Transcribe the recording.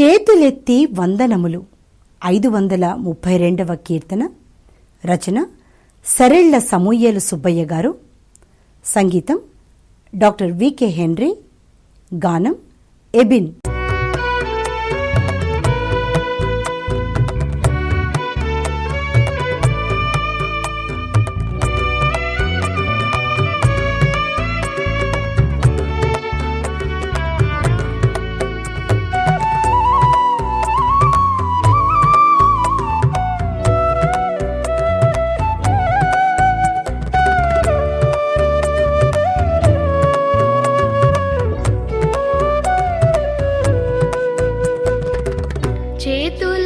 చేతులెత్తి వందనములు. ఐదు వందల ముప్పై రెండవ కీర్తన రచన సరెళ్ళ సమూయేలు సుబ్బయ్య గారు. సంగీతం డాక్టర్ వికే హెన్రీ. గానం ఎబిన్. చేతులు